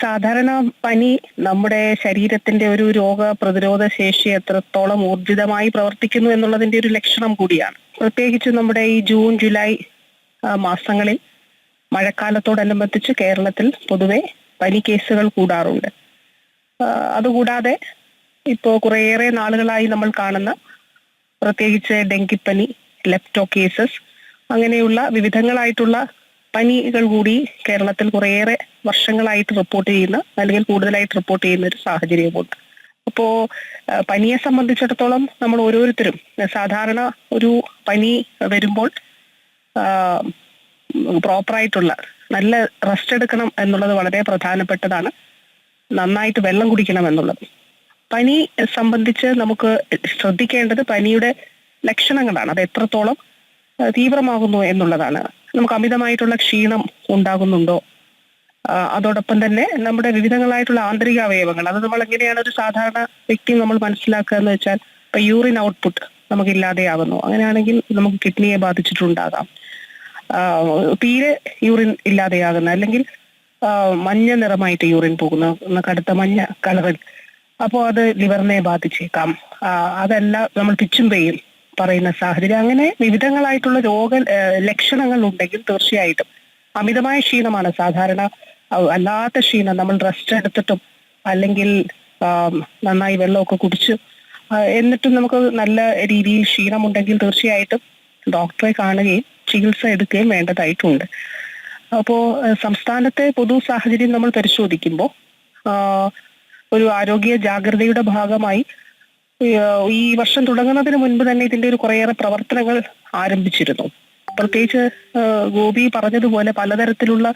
സാധാരണ പനി നമ്മുടെ ശരീരത്തിന്റെ ഒരു രോഗ പ്രതിരോധ ശേഷി എത്രത്തോളം ഊർജിതമായി പ്രവർത്തിക്കുന്നു എന്നുള്ളതിന്റെ ഒരു ലക്ഷണം കൂടിയാണ്. പ്രത്യേകിച്ച് നമ്മുടെ ഈ ജൂൺ ജൂലൈ മാസങ്ങളിൽ മഴക്കാലത്തോടനുബന്ധിച്ച് കേരളത്തിൽ പൊതുവെ പനി കേസുകൾ കൂടാറുണ്ട്. അതുകൂടാതെ ഇപ്പോൾ കുറേയേറെ നാളുകളായി നമ്മൾ കാണുന്ന പ്രത്യേകിച്ച് ഡെങ്കിപ്പനി ലെപ്റ്റോ കേസസ് അങ്ങനെയുള്ള വിവിധങ്ങളായിട്ടുള്ള പനികൾ കൂടി കേരളത്തിൽ കുറേയേറെ വർഷങ്ങളായിട്ട് റിപ്പോർട്ട് ചെയ്യുന്ന അല്ലെങ്കിൽ കൂടുതലായിട്ട് റിപ്പോർട്ട് ചെയ്യുന്ന ഒരു സാഹചര്യമുണ്ട് അപ്പോ പനിയെ സംബന്ധിച്ചിടത്തോളം നമ്മൾ ഓരോരുത്തരും സാധാരണ ഒരു പനി വരുമ്പോൾ പ്രോപ്പറായിട്ടുള്ള നല്ല റെസ്റ്റ് എടുക്കണം എന്നുള്ളത് വളരെ പ്രധാനപ്പെട്ടതാണ്. നന്നായിട്ട് വെള്ളം കുടിക്കണം എന്നുള്ളത്. പനി സംബന്ധിച്ച് നമുക്ക് ശ്രദ്ധിക്കേണ്ടത് പനിയുടെ ലക്ഷണങ്ങളാണ്. അത് എത്രത്തോളം തീവ്രമാകുന്നു എന്നുള്ളതാണ്. നമുക്ക് അമിതമായിട്ടുള്ള ക്ഷീണം ഉണ്ടാകുന്നുണ്ടോ? അതോടൊപ്പം തന്നെ നമ്മുടെ വിവിധങ്ങളായിട്ടുള്ള ആന്തരിക അവയവങ്ങൾ അത് നമ്മൾ എങ്ങനെയാണ് ഒരു സാധാരണ വ്യക്തി നമ്മൾ മനസ്സിലാക്കുക എന്ന് വെച്ചാൽ ഇപ്പൊ യൂറിൻ ഔട്ട്പുട്ട് നമുക്ക് ഇല്ലാതെയാകുന്നു അങ്ങനെയാണെങ്കിൽ നമുക്ക് കിഡ്നിയെ ബാധിച്ചിട്ടുണ്ടാകാം. തീരെ യൂറിൻ ഇല്ലാതെയാകുന്ന അല്ലെങ്കിൽ മഞ്ഞ നിറമായിട്ട് യൂറിൻ പോകുന്ന കടുത്ത മഞ്ഞ കളറിൽ അപ്പോൾ അത് ലിവറിനെ ബാധിച്ചേക്കാം. അതല്ല നമ്മൾ പിച്ചും പെയ്യും പറയുന്ന സാഹചര്യം. അങ്ങനെ വിവിധങ്ങളായിട്ടുള്ള രോഗ ലക്ഷണങ്ങൾ ഉണ്ടെങ്കിൽ തീർച്ചയായിട്ടും അമിതമായ ക്ഷീണമാണ്. സാധാരണ അല്ലാത്ത ക്ഷീണം നമ്മൾ റെസ്റ്റ് എടുത്തിട്ടും അല്ലെങ്കിൽ നന്നായി വെള്ളമൊക്കെ കുടിച്ച് എന്നിട്ടും നമുക്ക് നല്ല രീതിയിൽ ക്ഷീണമുണ്ടെങ്കിൽ തീർച്ചയായിട്ടും ഡോക്ടറെ കാണുകയും ചികിത്സ എടുക്കുകയും വേണ്ടതായിട്ടുണ്ട്. അപ്പോ സംസ്ഥാനത്തെ പൊതു സാഹചര്യം നമ്മൾ പരിശോധിക്കുമ്പോൾ ഒരു ആരോഗ്യ ജാഗ്രതയുടെ ഭാഗമായി ഈ വർഷം തുടങ്ങുന്നതിന് മുൻപ് തന്നെ ഇതിന്റെ ഒരു കുറേയേറെ പ്രവർത്തനങ്ങൾ ആരംഭിച്ചിരുന്നു. പ്രത്യേകിച്ച് ഗോപി പറഞ്ഞതുപോലെ പലതരത്തിലുള്ള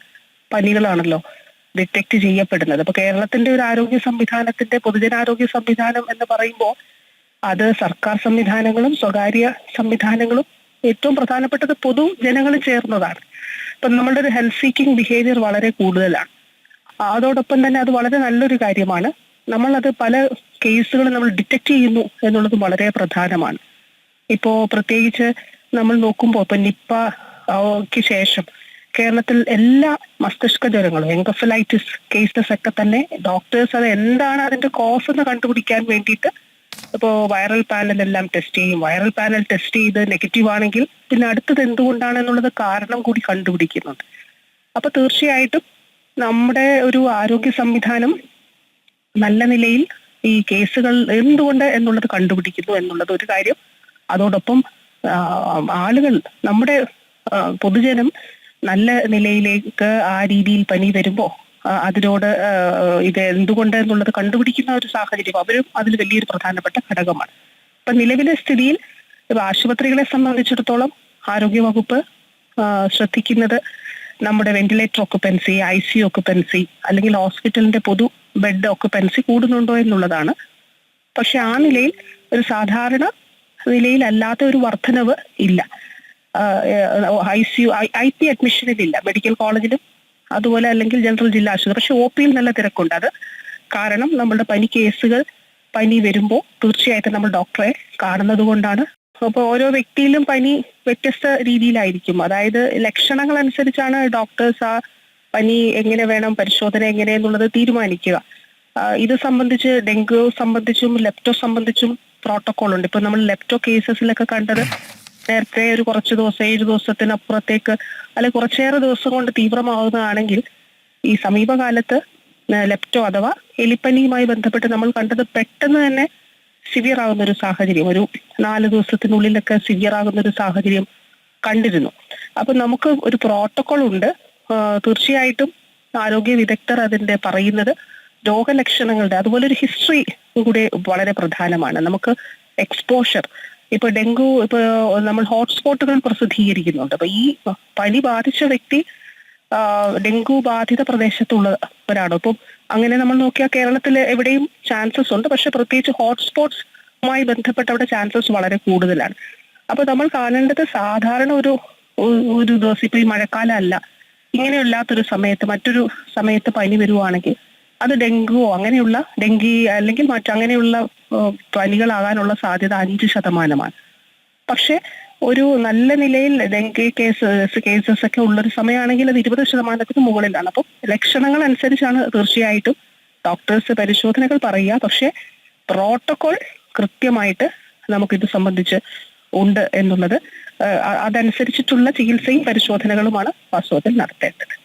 പനികളാണല്ലോ ഡിറ്റക്ട് ചെയ്യപ്പെടുന്നത്. അപ്പൊ കേരളത്തിന്റെ ഒരു ആരോഗ്യ സംവിധാനത്തിന്റെ പൊതുജനാരോഗ്യ സംവിധാനം എന്ന് പറയുമ്പോൾ അത് സർക്കാർ സംവിധാനങ്ങളും സ്വകാര്യ സംവിധാനങ്ങളും ഏറ്റവും പ്രധാനപ്പെട്ടത് പൊതു ജനങ്ങൾ ചേർന്നതാണ്. ഇപ്പൊ നമ്മളുടെ ഒരു ഹെൽത്ത് സീക്കിംഗ് ബിഹേവിയർ വളരെ കൂടുതലാണ്. അതോടൊപ്പം തന്നെ അത് വളരെ നല്ലൊരു കാര്യമാണ്. നമ്മളത് പല കേസുകൾ നമ്മൾ ഡിറ്റക്ട് ചെയ്യുന്നു എന്നുള്ളത് വളരെ പ്രധാനമാണ്. ഇപ്പോ പ്രത്യേകിച്ച് നമ്മൾ നോക്കുമ്പോൾ ഇപ്പൊ നിപ്പ ശേഷം കേരളത്തിൽ എല്ലാ മസ്തിഷ്ക ജ്വരങ്ങളും എൻകഫലൈറ്റിസ് കേസസ് ഒക്കെ തന്നെ ഡോക്ടേഴ്സ് അത് എന്താണ് അതിന്റെ കോസ് എന്ന് കണ്ടുപിടിക്കാൻ വേണ്ടിയിട്ട് ഇപ്പോ വൈറൽ പാനൽ എല്ലാം ടെസ്റ്റ് ചെയ്യും. വൈറൽ പാനൽ ടെസ്റ്റ് ചെയ്ത് നെഗറ്റീവ് ആണെങ്കിൽ പിന്നെ അടുത്തത് എന്തുകൊണ്ടാണ് എന്നുള്ളത് കാരണം കൂടി കണ്ടുപിടിക്കുന്നുണ്ട്. അപ്പൊ തീർച്ചയായിട്ടും നമ്മുടെ ഒരു ആരോഗ്യ സംവിധാനം നല്ല നിലയിൽ ഈ കേസുകൾ എന്തുകൊണ്ട് എന്നുള്ളത് കണ്ടുപിടിക്കുന്നു എന്നുള്ളത് ഒരു കാര്യം. അതോടൊപ്പം ആളുകൾ നമ്മുടെ പൊതുജനം നല്ല നിലയിലേക്ക് ആ രീതിയിൽ പനി വരുമ്പോ അതിനോട് ഇത് എന്തുകൊണ്ട് എന്നുള്ളത് കണ്ടുപിടിക്കുന്ന ഒരു സാഹചര്യം അവരും അതിൽ വലിയൊരു പ്രധാനപ്പെട്ട ഘടകമാണ്. ഇപ്പൊ നിലവിലെ സ്ഥിതിയിൽ ആശുപത്രികളെ സംബന്ധിച്ചിടത്തോളം ആരോഗ്യവകുപ്പ് ശ്രദ്ധിക്കുന്നത് നമ്മുടെ ventilator occupancy I C occupancy അല്ലെങ്കിൽ ഹോസ്പിറ്റലിന്റെ പൊതു ബെഡ് ഒക്കുപ്പൻസി കൂടുന്നുണ്ടോ എന്നുള്ളതാണ്. പക്ഷെ ആ നിലയിൽ ഒരു സാധാരണ നിലയിലല്ലാത്ത ഒരു വർധനവ് ഇല്ല. I C U I P അഡ്മിഷനിലില്ല medical കോളേജിലും അതുപോലെ അല്ലെങ്കിൽ ജനറൽ ജില്ലാ ആശുപത്രി. പക്ഷെ ഒ പിയിൽ നല്ല തിരക്കുണ്ട്. അത് കാരണം നമ്മളുടെ പനി കേസുകൾ പനി വരുമ്പോൾ തീർച്ചയായിട്ടും നമ്മൾ ഡോക്ടറെ കാണുന്നത് കൊണ്ടാണ്. അപ്പോൾ ഓരോ വ്യക്തിയിലും പനി വ്യത്യസ്ത രീതിയിലായിരിക്കും. അതായത് ലക്ഷണങ്ങൾ അനുസരിച്ചാണ് ഡോക്ടേഴ്സ് ആ പനി എങ്ങനെ വേണം പരിശോധന എങ്ങനെ എന്നുള്ളത് തീരുമാനിക്കുക. ഇത് സംബന്ധിച്ച് ഡെങ്കു സംബന്ധിച്ചും ലെപ്റ്റോ സംബന്ധിച്ചും പ്രോട്ടോകോൾ ഉണ്ട്. ഇപ്പൊ നമ്മൾ ലെപ്റ്റോ കേസസിലൊക്കെ കണ്ടത് നേരത്തെ ഒരു കുറച്ച് ദിവസം ഏഴ് ദിവസത്തിനപ്പുറത്തേക്ക് അല്ലെ കുറച്ചേറെ ദിവസം കൊണ്ട് തീവ്രമാവുന്നതാണെങ്കിൽ ഈ സമീപകാലത്ത് ലെപ്റ്റോ അഥവാ എലിപ്പനിയുമായി ബന്ധപ്പെട്ട് നമ്മൾ കണ്ടത് പെട്ടെന്ന് തന്നെ സിവിയർ ആകുന്ന ഒരു സാഹചര്യം. ഒരു നാല് ദിവസത്തിനുള്ളിലൊക്കെ സിവിയർ ആകുന്ന ഒരു സാഹചര്യം കണ്ടിരുന്നു. അപ്പൊ നമുക്ക് ഒരു പ്രോട്ടോകോൾ ഉണ്ട്. തീർച്ചയായിട്ടും ആരോഗ്യ വിദഗ്ധർ അതിന്റെ പറയുന്നത് രോഗലക്ഷണങ്ങളുടെ അതുപോലെ ഒരു ഹിസ്റ്ററി കൂടെ വളരെ പ്രധാനമാണ്. നമുക്ക് എക്സ്പോഷർ ഇപ്പൊ ഡെങ്കു ഇപ്പൊ നമ്മൾ ഹോട്ട്സ്പോട്ടുകൾ പ്രസിദ്ധീകരിക്കുന്നുണ്ട്. അപ്പൊ ഈ പനി ബാധിച്ച വ്യക്തി ഡെങ്കു ബാധിത പ്രദേശത്തുള്ള ഒരാണോ അപ്പം അങ്ങനെ നമ്മൾ നോക്കിയാൽ കേരളത്തിൽ എവിടെയും ചാൻസസ് ഉണ്ട്. പക്ഷെ പ്രത്യേകിച്ച് ഹോട്ട്സ്പോട്ട്സുമായി ബന്ധപ്പെട്ട് അവിടെ ചാൻസസ് വളരെ കൂടുതലാണ്. അപ്പൊ നമ്മൾ കാണേണ്ടത് സാധാരണ ഒരു ഒരു ദിവസം ഇപ്പൊ ഈ മഴക്കാലം അല്ല. ഇങ്ങനെയല്ലാത്തൊരു സമയത്ത് മറ്റൊരു സമയത്ത് പനി വരുവാണെങ്കിൽ അത് ഡെങ്കുവോ അങ്ങനെയുള്ള ഡെങ്കി അല്ലെങ്കിൽ മറ്റങ്ങനെയുള്ള പനികളാകാനുള്ള സാധ്യത അഞ്ച് ശതമാനമാണ്. പക്ഷെ ഒരു നല്ല നിലയിൽ ഡെങ്കി കേസ് കേസസ് ഒക്കെ ഉള്ളൊരു സമയമാണെങ്കിൽ അത് ഇരുപത് ശതമാനത്തിന് മുകളിലാണ്. അപ്പം ലക്ഷണങ്ങൾ അനുസരിച്ചാണ് തീർച്ചയായിട്ടും ഡോക്ടേഴ്സ് പരിശോധനകൾ പറയുക. പക്ഷെ പ്രോട്ടോകോൾ കൃത്യമായിട്ട് നമുക്കിത് സംബന്ധിച്ച് ഉണ്ട് എന്നുള്ളത് അതനുസരിച്ചിട്ടുള്ള ചികിത്സയും പരിശോധനകളുമാണ് വാസ്തവത്തിൽ നടത്തേണ്ടത്.